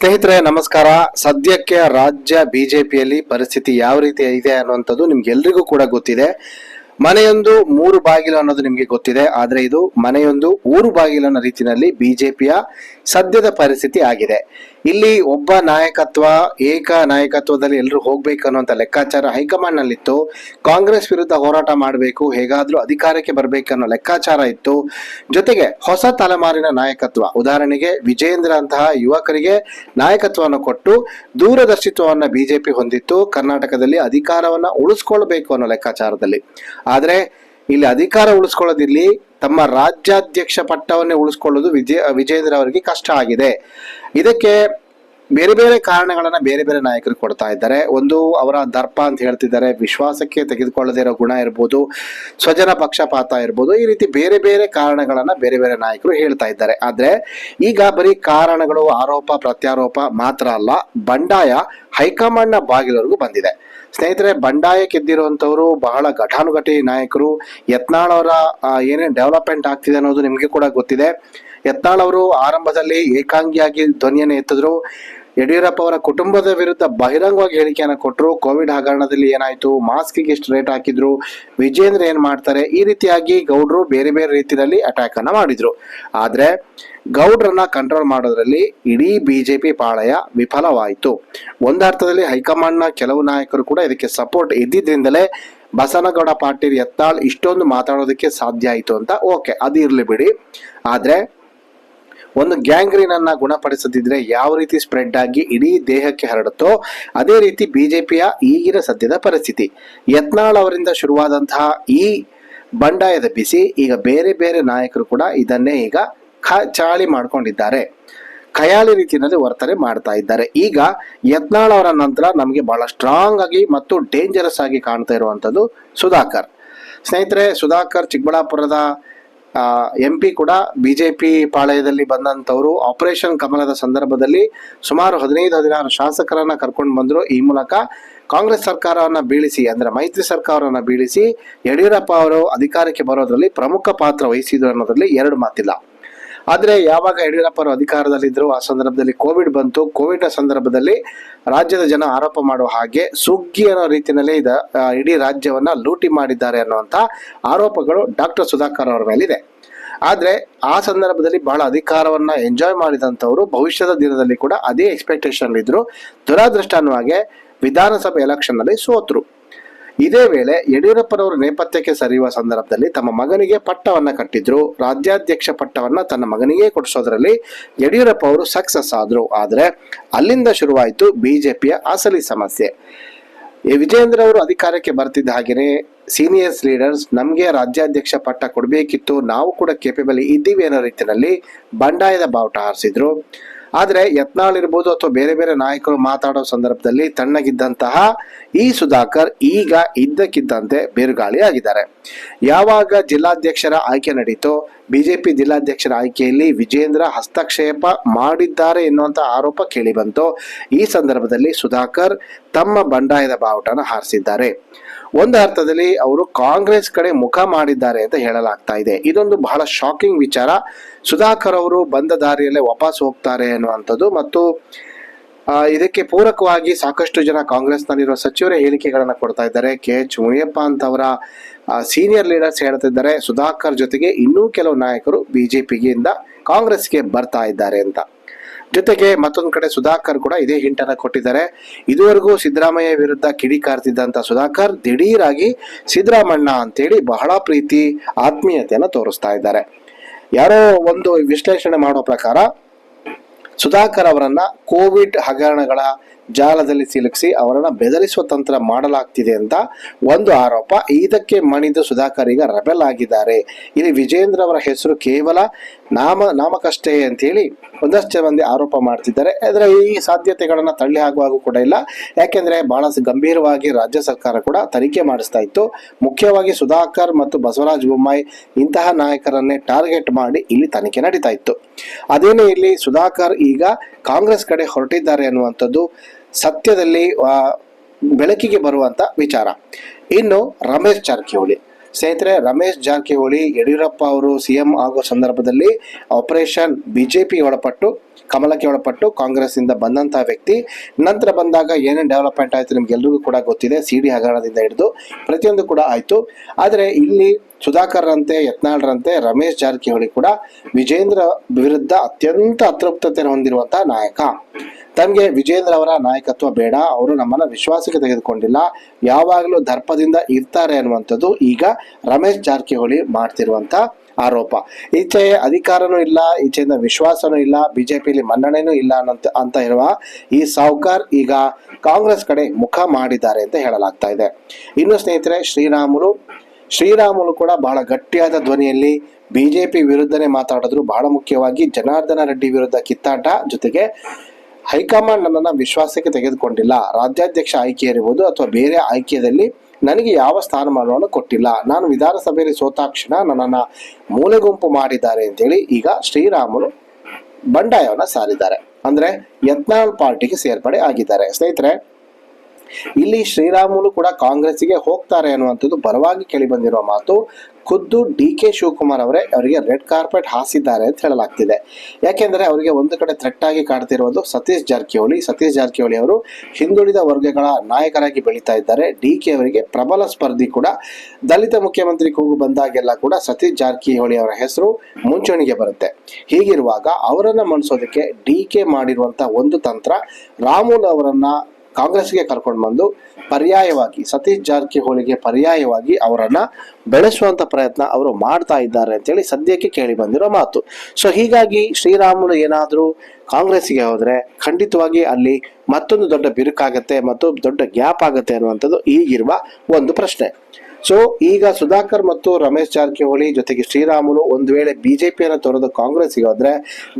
ಸ್ನೇಹಿತರೆ ನಮಸ್ಕಾರ. ಸದ್ಯಕ್ಕೆ ರಾಜ್ಯ ಬಿಜೆಪಿಯಲ್ಲಿ ಪರಿಸ್ಥಿತಿ ಯಾವ ರೀತಿ ಇದೆ ಅನ್ನುವಂಥದ್ದು ನಿಮ್ಗೆಲ್ರಿಗೂ ಕೂಡ ಗೊತ್ತಿದೆ. ಮನೆಯೊಂದು ಮೂರು ಬಾಗಿಲು ಅನ್ನೋದು ನಿಮಗೆ ಗೊತ್ತಿದೆ, ಆದ್ರೆ ಇದು ಮನೆಯೊಂದು ಊರು ಬಾಗಿಲು ಅನ್ನೋ ರೀತಿಯಲ್ಲಿ ಬಿಜೆಪಿಯ ಸದ್ಯದ ಪರಿಸ್ಥಿತಿ ಆಗಿದೆ. ಇಲ್ಲಿ ಒಬ್ಬ ನಾಯಕತ್ವ, ಏಕ ನಾಯಕತ್ವದಲ್ಲಿ ಎಲ್ಲರೂ ಹೋಗ್ಬೇಕು ಅನ್ನುವಂಥ ಲೆಕ್ಕಾಚಾರ ಹೈಕಮಾಂಡ್ ನಲ್ಲಿತ್ತು ಕಾಂಗ್ರೆಸ್ ವಿರುದ್ಧ ಹೋರಾಟ ಮಾಡಬೇಕು, ಹೇಗಾದ್ರೂ ಅಧಿಕಾರಕ್ಕೆ ಬರಬೇಕು ಅನ್ನೋ ಲೆಕ್ಕಾಚಾರ ಇತ್ತು. ಜೊತೆಗೆ ಹೊಸ ತಲೆಮಾರಿನ ನಾಯಕತ್ವ, ಉದಾಹರಣೆಗೆ ವಿಜೇಂದ್ರ ಅಂತಹ ಯುವಕರಿಗೆ ನಾಯಕತ್ವವನ್ನು ಕೊಟ್ಟು ದೂರದರ್ಶಿತ್ವವನ್ನು ಬಿಜೆಪಿ ಹೊಂದಿತ್ತು. ಕರ್ನಾಟಕದಲ್ಲಿ ಅಧಿಕಾರವನ್ನ ಉಳಿಸ್ಕೊಳ್ಬೇಕು ಅನ್ನೋ ಲೆಕ್ಕಾಚಾರದಲ್ಲಿ. ಆದ್ರೆ ಇಲ್ಲಿ ಅಧಿಕಾರ ಉಳಿಸ್ಕೊಳ್ಳೋದಿಲ್ಲಿ ತಮ್ಮ ರಾಜ್ಯಾಧ್ಯಕ್ಷ ಪಟ್ಟವನ್ನೇ ಉಳಿಸ್ಕೊಳ್ಳೋದು ವಿಜಯ ವಿಜೇಂದ್ರ ಅವರಿಗೆ ಕಷ್ಟ ಆಗಿದೆ. ಇದಕ್ಕೆ ಬೇರೆ ಬೇರೆ ಕಾರಣಗಳನ್ನ ಬೇರೆ ಬೇರೆ ನಾಯಕರು ಕೊಡ್ತಾ ಇದ್ದಾರೆ. ಒಂದು ಅವರ ದರ್ಪ ಅಂತ ಹೇಳ್ತಿದ್ದಾರೆ. ವಿಶ್ವಾಸಕ್ಕೆ ತೆಗೆದುಕೊಳ್ಳದೇ ಇರೋ ಗುಣ ಇರ್ಬೋದು, ಸ್ವಜನ ಪಕ್ಷಪಾತ ಇರ್ಬೋದು, ಈ ರೀತಿ ಬೇರೆ ಬೇರೆ ಕಾರಣಗಳನ್ನ ಬೇರೆ ಬೇರೆ ನಾಯಕರು ಹೇಳ್ತಾ ಇದ್ದಾರೆ. ಆದ್ರೆ ಈಗ ಬರೀ ಕಾರಣಗಳು, ಆರೋಪ, ಪ್ರತ್ಯಾರೋಪ ಮಾತ್ರ ಅಲ್ಲ, ಬಂಡಾಯ ಹೈಕಮಾಂಡ್ನ ಬಾಗಿಲವರೆಗೂ ಬಂದಿದೆ. ಸ್ನೇಹಿತರೆ, ಬಂಡಾಯ ಗೆದ್ದಿರುವಂತವರು ಬಹಳ ಘಟಾನುಘಟಿ ನಾಯಕರು. ಯತ್ನಾಳ್ ಅವರ ಏನೇನು ಡೆವಲಪ್ಮೆಂಟ್ ಆಗ್ತಿದೆ ಅನ್ನೋದು ನಿಮಗೆ ಕೂಡ ಗೊತ್ತಿದೆ. ಯತ್ನಾಳ್ ಅವರು ಆರಂಭದಲ್ಲಿ ಏಕಾಂಗಿಯಾಗಿ ಧ್ವನಿಯನ್ನು ಎತ್ತಿದ್ರು. ಯಡಿಯೂರಪ್ಪ ಅವರ ಕುಟುಂಬದ ವಿರುದ್ಧ ಬಹಿರಂಗವಾಗಿ ಹೇಳಿಕೆಯನ್ನು ಕೊಟ್ಟರು. ಕೋವಿಡ್ ಹಗರಣದಲ್ಲಿ ಏನಾಯ್ತು? ಮಾಸ್ಕ್ಗೆ ಎಷ್ಟು ರೇಟ್ ಹಾಕಿದ್ರು. ವಿಜೇಂದ್ರ ಏನ್ ಮಾಡ್ತಾರೆ? ಈ ರೀತಿಯಾಗಿ ಗೌಡ್ರು ಬೇರೆ ಬೇರೆ ರೀತಿಯಲ್ಲಿ ಅಟ್ಯಾಕ್ ಅನ್ನ ಮಾಡಿದ್ರು. ಆದ್ರೆ ಗೌಡ್ರನ್ನ ಕಂಟ್ರೋಲ್ ಮಾಡೋದ್ರಲ್ಲಿ ಇಡೀ ಬಿಜೆಪಿ ಪಾಳಯ ವಿಫಲವಾಯಿತು. ಒಂದರ್ಥದಲ್ಲಿ ಹೈಕಮಾಂಡ್ನ ಕೆಲವು ನಾಯಕರು ಕೂಡ ಇದಕ್ಕೆ ಸಪೋರ್ಟ್ ಇದ್ದಿದ್ರಿಂದಲೇ ಬಸನಗೌಡ ಪಾಟೀಲ್ ಯತ್ನಾಳ್ ಇಷ್ಟೊಂದು ಮಾತಾಡೋದಕ್ಕೆ ಸಾಧ್ಯ ಆಯಿತು ಅಂತ ಓಕೆ ಅದು ಇರ್ಲಿ ಬಿಡಿ. ಆದ್ರೆ ಒಂದು ಗ್ಯಾಂಗ್ರೀನ್ ಅನ್ನ ಗುಣಪಡಿಸದಿದ್ರೆ ಯಾವ ರೀತಿ ಸ್ಪ್ರೆಡ್ ಆಗಿ ಇಡೀ ದೇಹಕ್ಕೆ ಹರಡುತ್ತೋ, ಅದೇ ರೀತಿ ಬಿಜೆಪಿಯ ಈಗಿನ ಸದ್ಯದ ಪರಿಸ್ಥಿತಿ. ಯತ್ನಾಳ್ ಅವರಿಂದ ಶುರುವಾದಂತಹ ಈ ಬಂಡಾಯದ ಬಿಸಿ, ಈಗ ಬೇರೆ ಬೇರೆ ನಾಯಕರು ಕೂಡ ಇದನ್ನೇ ಈಗ ಚಾಳಿ ಮಾಡಿಕೊಂಡಿದ್ದಾರೆ. ಖಯಾಲಿ ರೀತಿಯಲ್ಲಿ ವರ್ತನೆ ಮಾಡ್ತಾ ಇದ್ದಾರೆ. ಈಗ ಯತ್ನಾಳ್ ಅವರ ನಂತರ ನಮಗೆ ಬಹಳ ಸ್ಟ್ರಾಂಗ್ ಆಗಿ ಮತ್ತು ಡೇಂಜರಸ್ ಆಗಿ ಕಾಣ್ತಾ ಇರುವಂತದ್ದು ಸುಧಾಕರ್. ಸ್ನೇಹಿತರೆ, ಸುಧಾಕರ್ ಚಿಕ್ಕಬಳ್ಳಾಪುರದ ಎಂ ಪಿ ಕೂಡ ಬಿಜೆಪಿ ಪಾಳಯದಲ್ಲಿ ಬಂದಂತವರು ಆಪರೇಷನ್ ಕಮಲದ ಸಂದರ್ಭದಲ್ಲಿ ಸುಮಾರು ಹದಿನೈದು, ಹದಿನಾರು ಶಾಸಕರನ್ನ ಕರ್ಕೊಂಡು ಬಂದರು. ಈ ಮೂಲಕ ಕಾಂಗ್ರೆಸ್ ಸರ್ಕಾರವನ್ನ ಬೀಳಿಸಿ, ಅಂದರೆ ಮೈತ್ರಿ ಸರ್ಕಾರವನ್ನ ಬೀಳಿಸಿ ಯಡಿಯೂರಪ್ಪ ಅವರು ಅಧಿಕಾರಕ್ಕೆ ಬರೋದರಲ್ಲಿ ಪ್ರಮುಖ ಪಾತ್ರ ವಹಿಸಿದ್ರು ಅನ್ನೋದರಲ್ಲಿ ಎರಡು ಮಾತಿಲ್ಲ. ಆದ್ರೆ ಯಾವಾಗ ಯಡಿಯೂರಪ್ಪರು ಅಧಿಕಾರದಲ್ಲಿದ್ದರು ಆ ಸಂದರ್ಭದಲ್ಲಿ ಕೋವಿಡ್ ಬಂತು. ಕೋವಿಡ್ ಸಂದರ್ಭದಲ್ಲಿ ರಾಜ್ಯದ ಜನ ಆರೋಪ ಮಾಡುವ ಹಾಗೆ ಸುಗ್ಗಿ ಅನ್ನೋ ರೀತಿಯಲ್ಲಿ ಇದ ಇಡೀ ರಾಜ್ಯವನ್ನ ಲೂಟಿ ಮಾಡಿದ್ದಾರೆ ಅನ್ನುವಂತ ಆರೋಪಗಳು ಡಾಕ್ಟರ್ ಸುಧಾಕರ್ ಅವರ ಮೇಲಿದೆ. ಆದರೆ ಆ ಸಂದರ್ಭದಲ್ಲಿ ಬಹಳ ಅಧಿಕಾರವನ್ನ ಎಂಜಾಯ್ ಮಾಡಿದಂಥವರು ಭವಿಷ್ಯದ ದಿನದಲ್ಲಿ ಕೂಡ ಅದೇ ಎಕ್ಸ್ಪೆಕ್ಟೇಷನ್ ಇದ್ರು. ಅನ್ನುವಾಗೆ ವಿಧಾನಸಭೆ ಎಲೆಕ್ಷನ್ನಲ್ಲಿ ಸೋತ್ರು. ಇದೇ ವೇಳೆ ಯಡಿಯೂರಪ್ಪನವರು ನೇಪಥ್ಯಕ್ಕೆ ಸರಿಯುವ ಸಂದರ್ಭದಲ್ಲಿ ತಮ್ಮ ಮಗನಿಗೆ ಪಟ್ಟವನ್ನ ಕಟ್ಟಿದ್ರು. ರಾಜ್ಯಾಧ್ಯಕ್ಷ ಪಟ್ಟವನ್ನ ತನ್ನ ಮಗನಿಗೆ ಕೊಡಿಸೋದ್ರಲ್ಲಿ ಯಡಿಯೂರಪ್ಪ ಅವರು ಸಕ್ಸಸ್ ಆದ್ರು. ಆದ್ರೆ ಅಲ್ಲಿಂದ ಶುರುವಾಯಿತು ಬಿಜೆಪಿಯ ಅಸಲಿ ಸಮಸ್ಯೆ. ವಿಜಯೇಂದ್ರ ಅವರು ಅಧಿಕಾರಕ್ಕೆ ಬರ್ತಿದ್ದ ಹಾಗೇನೆ ಸೀನಿಯರ್ಸ್ ಲೀಡರ್ಸ್ ನಮಗೆ ರಾಜ್ಯಾಧ್ಯಕ್ಷ ಪಟ್ಟ ಕೊಡಬೇಕಿತ್ತು. ನಾವು ಕೂಡ ಕೇಪೇಬಲ್ ಇದ್ದೀವಿ ಅನ್ನೋ ರೀತಿಯಲ್ಲಿ ಬಂಡಾಯದ ಬಾವುಟ ಹಾರಿಸಿದ್ರು. ಆದ್ರೆ ಯತ್ನಾಳ್ ಇರ್ಬೋದು ಅಥವಾ ಬೇರೆ ಬೇರೆ ನಾಯಕರು ಮಾತಾಡೋ ಸಂದರ್ಭದಲ್ಲಿ ತಣ್ಣಗಿದ್ದಂತಹ ಈ ಸುಧಾಕರ್ ಈಗ ಇದ್ದಕ್ಕಿದ್ದಂತೆ ಬೇರುಗಾಳಿ ಆಗಿದ್ದಾರೆ ಯಾವಾಗ ಜಿಲ್ಲಾಧ್ಯಕ್ಷರ ಆಯ್ಕೆ ನಡೀತೋ ಬಿಜೆಪಿ ಜಿಲ್ಲಾಧ್ಯಕ್ಷರ ಆಯ್ಕೆಯಲ್ಲಿ ವಿಜೇಂದ್ರ ಹಸ್ತಕ್ಷೇಪ ಮಾಡಿದ್ದಾರೆ ಎನ್ನುವಂಥ ಆರೋಪ ಕೇಳಿಬಂತು ಈ ಸಂದರ್ಭದಲ್ಲಿ ಸುಧಾಕರ್ ತಮ್ಮ ಬಂಡಾಯದ ಬಾವುಟನ ಹಾರಿಸಿದ್ದಾರೆ. ಒಂದು ಅರ್ಥದಲ್ಲಿ ಅವರು ಕಾಂಗ್ರೆಸ್ ಕಡೆ ಮುಖ ಮಾಡಿದ್ದಾರೆ ಅಂತ ಹೇಳಲಾಗ್ತಾ ಇದೆ. ಇದೊಂದು ಬಹಳ ಶಾಕಿಂಗ್ ವಿಚಾರ. ಸುಧಾಕರ್ ಅವರು ಬಂದ ದಾರಿಯಲ್ಲೇ ವಾಪಸ್ ಹೋಗ್ತಾರೆ ಅನ್ನುವಂಥದ್ದು ಮತ್ತು ಇದಕ್ಕೆ ಪೂರಕವಾಗಿ ಸಾಕಷ್ಟು ಜನ ಕಾಂಗ್ರೆಸ್ನಲ್ಲಿರುವ ಸಚಿವರ ಹೇಳಿಕೆಗಳನ್ನು ಕೊಡ್ತಾ ಇದ್ದಾರೆ. ಕೆ. ಎಚ್. ಮುನಿಯಪ್ಪ ಅಂತವರ ಸೀನಿಯರ್ ಲೀಡರ್ಸ್ ಹೇಳ್ತಿದ್ದಾರೆ. ಸುಧಾಕರ್ ಜೊತೆಗೆ ಇನ್ನೂ ಕೆಲವು ನಾಯಕರು ಬಿಜೆಪಿಗಿಂದ ಕಾಂಗ್ರೆಸ್ಗೆ ಬರ್ತಾ ಇದ್ದಾರೆ ಅಂತ. ಜೊತೆಗೆ ಮತ್ತೊಂದು ಕಡೆ ಸುಧಾಕರ್ ಕೂಡ ಇದೇ ಹಿಂಟನ್ನ ಕೊಟ್ಟಿದ್ದಾರೆ. ಇದುವರೆಗೂ ಸಿದ್ದರಾಮಯ್ಯ ವಿರುದ್ಧ ಕಿಡಿಕಾರ್ತಿದ್ದಂತ ಸುಧಾಕರ್ ದಿಢೀರಾಗಿ ಸಿದ್ದರಾಮಣ್ಣ ಅಂತೇಳಿ ಬಹಳ ಪ್ರೀತಿ, ಆತ್ಮೀಯತೆಯನ್ನು ತೋರಿಸ್ತಾ ಇದ್ದಾರೆ. ಯಾರೋ ಒಂದು ವಿಶ್ಲೇಷಣೆ ಮಾಡೋ ಪ್ರಕಾರ ಸುಧಾಕರ್ ಅವರನ್ನ ಕೋವಿಡ್ ಹಗರಣಗಳ ಜಾಲದಲ್ಲಿ ಸಿಲುಕಿಸಿ ಅವರನ್ನ ಬೆದರಿಸುವ ತಂತ್ರ ಮಾಡಲಾಗ್ತಿದೆ ಅಂತ ಒಂದು ಆರೋಪ. ಇದಕ್ಕೆ ಮಣಿದ ಸುಧಾಕರ್ ಈಗ ರೆಬೆಲ್ ಆಗಿದ್ದಾರೆ. ಇಲ್ಲಿ ವಿಜೇಂದ್ರ ಅವರ ಹೆಸರು ಕೇವಲ ನಾಮ ನಾಮಕಷ್ಟೇ ಅಂತೇಳಿ ಒಂದಷ್ಟು ಮಂದಿ ಆರೋಪ ಮಾಡ್ತಿದ್ದಾರೆ. ಆದರೆ ಈ ಸಾಧ್ಯತೆಗಳನ್ನು ತಳ್ಳಿ ಹಾಕುವಾಗೂ ಕೂಡ ಇಲ್ಲ. ಯಾಕೆಂದರೆ ಬಹಳ ಗಂಭೀರವಾಗಿ ರಾಜ್ಯ ಸರ್ಕಾರ ಕೂಡ ತನಿಖೆ ಮಾಡಿಸ್ತಾ ಇತ್ತು. ಮುಖ್ಯವಾಗಿ ಸುಧಾಕರ್ ಮತ್ತು ಬಸವರಾಜ ಬೊಮ್ಮಾಯಿ ಇಂತಹ ನಾಯಕರನ್ನೇ ಟಾರ್ಗೆಟ್ ಮಾಡಿ ಇಲ್ಲಿ ತನಿಖೆ ನಡೀತಾ ಇತ್ತು. ಅದೇನೇ ಇಲ್ಲಿ ಸುಧಾಕರ್ ಈಗ ಕಾಂಗ್ರೆಸ್ ಕಡೆ ಹೊರಟಿದ್ದಾರೆ ಅನ್ನುವಂಥದ್ದು ಸತ್ಯದಲ್ಲಿ ಬೆಳಕಿಗೆ ಬರುವಂಥ ವಿಚಾರ. ಇನ್ನು ರಮೇಶ್ ಜಾರಕಿಹೊಳಿ. ಸ್ನೇಹಿತರೆ ರಮೇಶ್ ಜಾರಕಿಹೊಳಿ ಯಡಿಯೂರಪ್ಪ ಅವರು ಸಿಎಂ ಆಗೋ ಸಂದರ್ಭದಲ್ಲಿ ಆಪರೇಷನ್ ಬಿಜೆಪಿ ಒಳಪಟ್ಟು ಕಮಲಕ್ಕೆ ಒಳಪಟ್ಟು ಕಾಂಗ್ರೆಸ್ ಇಂದ ಬಂದಂತಹ ವ್ಯಕ್ತಿ. ನಂತರ ಬಂದಾಗ ಏನೇನು ಡೆವಲಪ್ಮೆಂಟ್ ಆಯ್ತು ನಿಮ್ಗೆಲ್ರಿಗೂ ಕೂಡ ಗೊತ್ತಿದೆ. ಸಿ ಡಿ ಹಗರಣದಿಂದ ಹಿಡಿದು ಪ್ರತಿಯೊಂದು ಕೂಡ ಆಯ್ತು. ಆದರೆ ಇಲ್ಲಿ ಸುಧಾಕರ್ರಂತೆ, ಯತ್ನಾಳ್ರಂತೆ, ರಮೇಶ್ ಜಾರಕಿಹೊಳಿ ಕೂಡ ವಿಜೇಂದ್ರ ವಿರುದ್ಧ ಅತ್ಯಂತ ಅತೃಪ್ತತೆಯನ್ನು ಹೊಂದಿರುವಂತಹ ನಾಯಕ. ತಮಗೆ ವಿಜೇಂದ್ರ ಅವರ ನಾಯಕತ್ವ ಬೇಡ. ಅವರು ನಮ್ಮನ್ನ ವಿಶ್ವಾಸಕ್ಕೆ ತೆಗೆದುಕೊಂಡಿಲ್ಲ. ಯಾವಾಗಲೂ ದರ್ಪದಿಂದ ಇರ್ತಾರೆ ಅನ್ನುವಂಥದ್ದು ಈಗ ರಮೇಶ್ ಜಾರಕಿಹೊಳಿ ಮಾಡ್ತಿರುವಂತ ಆರೋಪ. ಈಚೆ ಅಧಿಕಾರನೂ ಇಲ್ಲ, ಈಚೆಯಿಂದ ವಿಶ್ವಾಸನೂ ಇಲ್ಲ ಬಿಜೆಪಿಯಲ್ಲಿ ಮನ್ನಣೆನೂ ಇಲ್ಲ ಅನ್ನಂತ, ಅಂತ ಇರುವ ಈ ಸಾವ್ಕಾರ್ ಈಗ ಕಾಂಗ್ರೆಸ್ ಕಡೆ ಮುಖ ಮಾಡಿದ್ದಾರೆ ಅಂತ ಹೇಳಲಾಗ್ತಾ ಇದೆ. ಇನ್ನು ಸ್ನೇಹಿತರೆ, ಶ್ರೀರಾಮುಲು ಶ್ರೀರಾಮುಲು ಕೂಡ ಬಹಳ ಗಟ್ಟಿಯಾದ ಧ್ವನಿಯಲ್ಲಿ ಬಿಜೆಪಿ ವಿರುದ್ಧನೇ ಮಾತಾಡಿದ್ರು. ಬಹಳ ಮುಖ್ಯವಾಗಿ ಜನಾರ್ದನ ರೆಡ್ಡಿ ವಿರುದ್ಧ ಕಿತ್ತಾಟ ಜೊತೆಗೆ ಹೈಕಮಾಂಡ್ ನನ್ನನ್ನು ವಿಶ್ವಾಸಕ್ಕೆ ತೆಗೆದುಕೊಂಡಿಲ್ಲ. ರಾಜ್ಯಾಧ್ಯಕ್ಷ ಆಯ್ಕೆ ಇರಬಹುದು ಅಥವಾ ಬೇರೆ ಆಯ್ಕೆಯಲ್ಲಿ ನನಗೆ ಯಾವ ಸ್ಥಾನಮಾನವನ್ನು ಕೊಟ್ಟಿಲ್ಲ. ನಾನು ವಿಧಾನಸಭೆಯಲ್ಲಿ ಸೋತಾಕ್ಷಣ ನನ್ನನ್ನು ಮೂಲೆಗುಂಪು ಮಾಡಿದ್ದಾರೆ ಅಂತೇಳಿ ಈಗ ಶ್ರೀರಾಮುಲು ಬಂಡಾಯವನ್ನು ಸಾರಿದ್ದಾರೆ. ಅಂದ್ರೆ ಯತ್ನಾಳ್ ಪಾರ್ಟಿಗೆ ಸೇರ್ಪಡೆ ಆಗಿದ್ದಾರೆ. ಸ್ನೇಹಿತರೆ ಇಲ್ಲಿ ಶ್ರೀರಾಮುಲು ಕೂಡ ಕಾಂಗ್ರೆಸ್ಗೆ ಹೋಗ್ತಾರೆ ಅನ್ನುವಂಥದ್ದು ಬಲವಾಗಿ ಕೇಳಿ ಬಂದಿರುವ ಮಾತು. ಖುದ್ದು ಡಿ ಕೆ ಶಿವಕುಮಾರ್ ಅವರೇ ಅವರಿಗೆ ರೆಡ್ ಕಾರ್ಪೆಟ್ ಹಾಸಿದ್ದಾರೆ ಅಂತ ಹೇಳಲಾಗ್ತಿದೆ. ಯಾಕೆಂದ್ರೆ ಅವರಿಗೆ ಒಂದು ಕಡೆ ಥ್ರೆಟ್ ಆಗಿ ಕಾಡ್ತಿರೋದು ಸತೀಶ್ ಜಾರಕಿಹೊಳಿ. ಸತೀಶ್ ಜಾರಕಿಹೊಳಿ ಅವರು ಹಿಂದುಳಿದ ವರ್ಗಗಳ ನಾಯಕರಾಗಿ ಬೆಳೀತಾ ಇದ್ದಾರೆ. ಡಿ ಕೆ ಅವರಿಗೆ ಪ್ರಬಲ ಸ್ಪರ್ಧಿ ಕೂಡ. ದಲಿತ ಮುಖ್ಯಮಂತ್ರಿ ಕೂಗು ಬಂದಾಗೆಲ್ಲ ಕೂಡ ಸತೀಶ್ ಜಾರಕಿಹೊಳಿ ಅವರ ಹೆಸರು ಮುಂಚೂಣಿಗೆ ಬರುತ್ತೆ. ಹೀಗಿರುವಾಗ ಅವರನ್ನು ಮಣಿಸೋದಕ್ಕೆ ಡಿ ಕೆ ಮಾಡಿರುವಂಥ ಒಂದು ತಂತ್ರ ರಾಮುಲ್ ಅವರನ್ನ ಕಾಂಗ್ರೆಸ್ಗೆ ಕರ್ಕೊಂಡು ಬಂದು ಪರ್ಯಾಯವಾಗಿ ಸತೀಶ್ ಜಾರಕಿಹೊಳಿಗೆ ಪರ್ಯಾಯವಾಗಿ ಅವರನ್ನ ಬೆಳೆಸುವಂತ ಪ್ರಯತ್ನ ಅವರು ಮಾಡ್ತಾ ಇದ್ದಾರೆ ಅಂತೇಳಿ ಸದ್ಯಕ್ಕೆ ಕೇಳಿ ಬಂದಿರೋ ಮಾತು. ಸೊ ಹೀಗಾಗಿ ಶ್ರೀರಾಮುಲು ಏನಾದರೂ ಕಾಂಗ್ರೆಸ್ಗೆ ಹೋದ್ರೆ ಖಂಡಿತವಾಗಿ ಅಲ್ಲಿ ಮತ್ತೊಂದು ದೊಡ್ಡ ಬಿರುಕಾಗತ್ತೆ ಮತ್ತು ದೊಡ್ಡ ಗ್ಯಾಪ್ ಆಗುತ್ತೆ ಅನ್ನುವಂಥದ್ದು ಈಗಿರುವ ಒಂದು ಪ್ರಶ್ನೆ. ಸೊ ಈಗ ಸುಧಾಕರ್ ಮತ್ತು ರಮೇಶ್ ಜಾರಕಿಹೊಳಿ ಜೊತೆಗೆ ಶ್ರೀರಾಮುಲು ಒಂದು ವೇಳೆ ಬಿಜೆಪಿಯನ್ನು ತೊರೆದು ಕಾಂಗ್ರೆಸ್ಗೆ ಹೋದ್ರೆ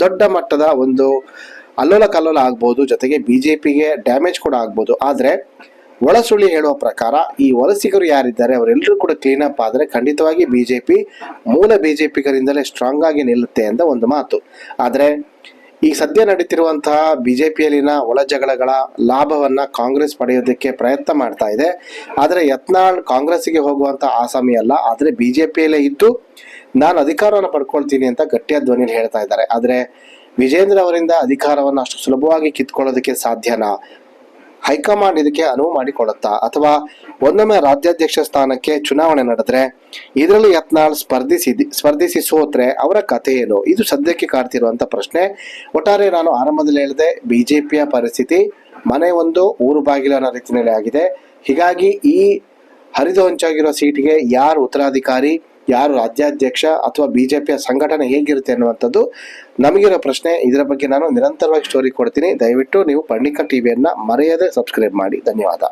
ದೊಡ್ಡ ಮಟ್ಟದ ಒಂದು ಅಲ್ಲೋಲ ಕಲ್ಲೋಲ ಆಗ್ಬೋದು, ಜೊತೆಗೆ ಬಿಜೆಪಿಗೆ ಡ್ಯಾಮೇಜ್ ಕೂಡ ಆಗ್ಬೋದು. ಆದರೆ, ಒಳಸುಳಿ ಹೇಳುವ ಪ್ರಕಾರ ಈ ವಲಸಿಗರು ಯಾರಿದ್ದಾರೆ ಅವರೆಲ್ಲರೂ ಕೂಡ ಕ್ಲೀನ್ ಅಪ್ ಆದರೆ ಖಂಡಿತವಾಗಿ ಬಿಜೆಪಿ ಮೂಲ ಬಿಜೆಪಿಗರಿಂದಲೇ ಸ್ಟ್ರಾಂಗ್ ಆಗಿ ನಿಲ್ಲುತ್ತೆ ಅಂತ ಒಂದು ಮಾತು. ಆದರೆ, ಈ ಸದ್ಯ ನಡೀತಿರುವಂತಹ ಬಿಜೆಪಿಯಲ್ಲಿನ ಒಳಜಗಳಗಳ ಲಾಭವನ್ನು ಕಾಂಗ್ರೆಸ್ ಪಡೆಯೋದಕ್ಕೆ ಪ್ರಯತ್ನ ಮಾಡ್ತಾ ಇದೆ. ಆದರೆ, ಯತ್ನಾಳ್ ಕಾಂಗ್ರೆಸ್ಸಿಗೆ ಹೋಗುವಂಥ ಆಸಾಮಿ ಅಲ್ಲ, ಆದ್ರೆ ಬಿಜೆಪಿಯಲ್ಲೇ ಇದ್ದು ನಾನು ಅಧಿಕಾರವನ್ನು ಪಡ್ಕೊಳ್ತೀನಿ ಅಂತ ಗಟ್ಟಿಯ ಧ್ವನಿಯಲ್ಲಿ ಹೇಳ್ತಾ ಇದ್ದಾರೆ. ಆದ್ರೆ ವಿಜೇಂದ್ರ ಅವರಿಂದ ಅಧಿಕಾರವನ್ನು ಅಷ್ಟು ಸುಲಭವಾಗಿ ಕಿತ್ಕೊಳ್ಳೋದಕ್ಕೆ ಸಾಧ್ಯನಾ? ಹೈಕಮಾಂಡ್ ಇದಕ್ಕೆ ಅನುವು ಮಾಡಿಕೊಡುತ್ತಾ ಅಥವಾ ಒಂದೊಮ್ಮೆ ರಾಜ್ಯಾಧ್ಯಕ್ಷ ಸ್ಥಾನಕ್ಕೆ ಚುನಾವಣೆ ನಡೆದ್ರೆ, ಇದರಲ್ಲಿ ಯತ್ನಾಳ್ ಸ್ಪರ್ಧಿಸಿ ಸ್ಪರ್ಧಿಸಿ ಸೋತ್ರೆ ಅವರ ಕಥೆ ಏನು? ಇದು ಸದ್ಯಕ್ಕೆ ಕಾಡ್ತಿರುವಂತ ಪ್ರಶ್ನೆ. ಒಟ್ಟಾರೆ ನಾನು ಆರಂಭದಲ್ಲಿ ಹೇಳಿದೆ, ಬಿಜೆಪಿಯ ಪರಿಸ್ಥಿತಿ ಮನೆ ಒಂದು, ಊರು ಬಾಗಿಲು ಅನ್ನೋ ರೀತಿಯಲ್ಲಿ ಆಗಿದೆ. ಹೀಗಾಗಿ ಈ ಹರಿದು ಹಂಚಾಗಿರೋ ಸೀಟಿಗೆ ಯಾರು ಉತ್ತರಾಧಿಕಾರಿ? ಯಾರು ರಾಜ್ಯಾಧ್ಯಕ್ಷ ಅಥವಾ ಬಿಜೆಪಿಯ ಸಂಘಟನೆ ಹೇಗಿರುತ್ತೆ ಅನ್ನುವಂಥದ್ದು ನಮಗಿರೋ ಪ್ರಶ್ನೆ. ಇದರ ಬಗ್ಗೆ ನಾನು ನಿರಂತರವಾಗಿ ಸ್ಟೋರಿ ಕೊಡ್ತೀನಿ. ದಯವಿಟ್ಟು ನೀವು ಪಂಡಿಕ ಟಿವಿಯನ್ನ ಮರೆಯದೆ ಸಬ್ಸ್ಕ್ರೈಬ್ ಮಾಡಿ. ಧನ್ಯವಾದ.